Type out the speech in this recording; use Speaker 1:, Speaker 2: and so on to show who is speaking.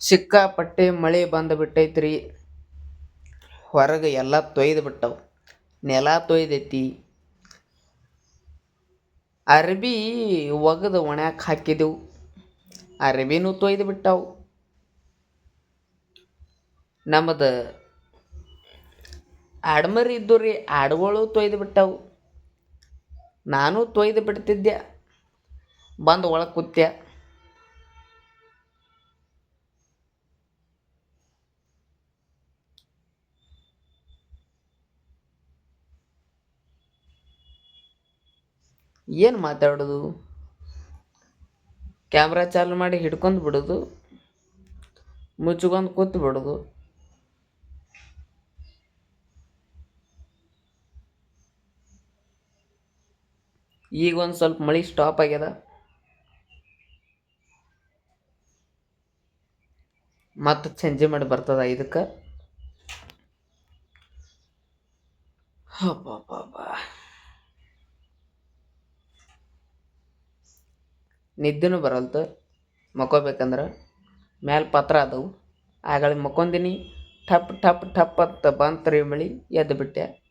Speaker 1: ಸಿಕ್ಕಾಪಟ್ಟೆ ಮಳೆ ಬಂದು ಬಿಟ್ಟೈತ್ರಿ ಹೊರಗೆ ಎಲ್ಲ ತೊಯ್ದು ಬಿಟ್ಟವು. ನೆಲ ತೊಯ್ದೈತಿ. ಅರ್ಬಿ ಒಗದು ಒಣ್ಯಾಕ ಹಾಕಿದೆವು. ಅರ್ಬಿನೂ ತೊಯ್ದು ಬಿಟ್ಟವು. ನಮ್ಮದು ಆಡ್ಮರಿ ಇದ್ದು ರೀ, ಆಡುಗಳು ತೊಯ್ದು ಬಿಟ್ಟವು. ನಾನು ತೊಯ್ದು ಬಿಡ್ತಿದ್ದೆ. ಬಂದು ಒಳಗೆ ಕೂತ್ಯ? ಏನು ಮಾತಾಡೋದು? ಕ್ಯಾಮ್ರಾ ಚಾಲು ಮಾಡಿ ಹಿಡ್ಕೊಂಡು ಬಿಡೋದು. ಮುಚ್ಕೊಂಡು ಕೂತು ಬಿಡೋದು. ಈಗ ಒಂದು ಸ್ವಲ್ಪ ಮಳೆ ಸ್ಟಾಪ್ ಆಗ್ಯದ. ಮತ್ತು ಸಂಜೆ ಮಾಡಿ ಬರ್ತದ ಇದಕ್ಕೆ. ಹಬ್ಬಬ್ಬಬ್ಬ ನಿದ್ದೆನೂ ಬರಲ್ತು ಮಕ್ಕೋಬೇಕಂದ್ರೆ ಮ್ಯಾಲೆ ಪತ್ರ ಅದವು ಆಗಳ ಮಕ್ಕೊಂದಿನಿ, ಠಪ್ ಠಪ್ ಠಪ್ ಅಂತ ಬಂತ್ರಿ ಮಳೆ ಎದ್ದು ಬಿಟ್ಟೆ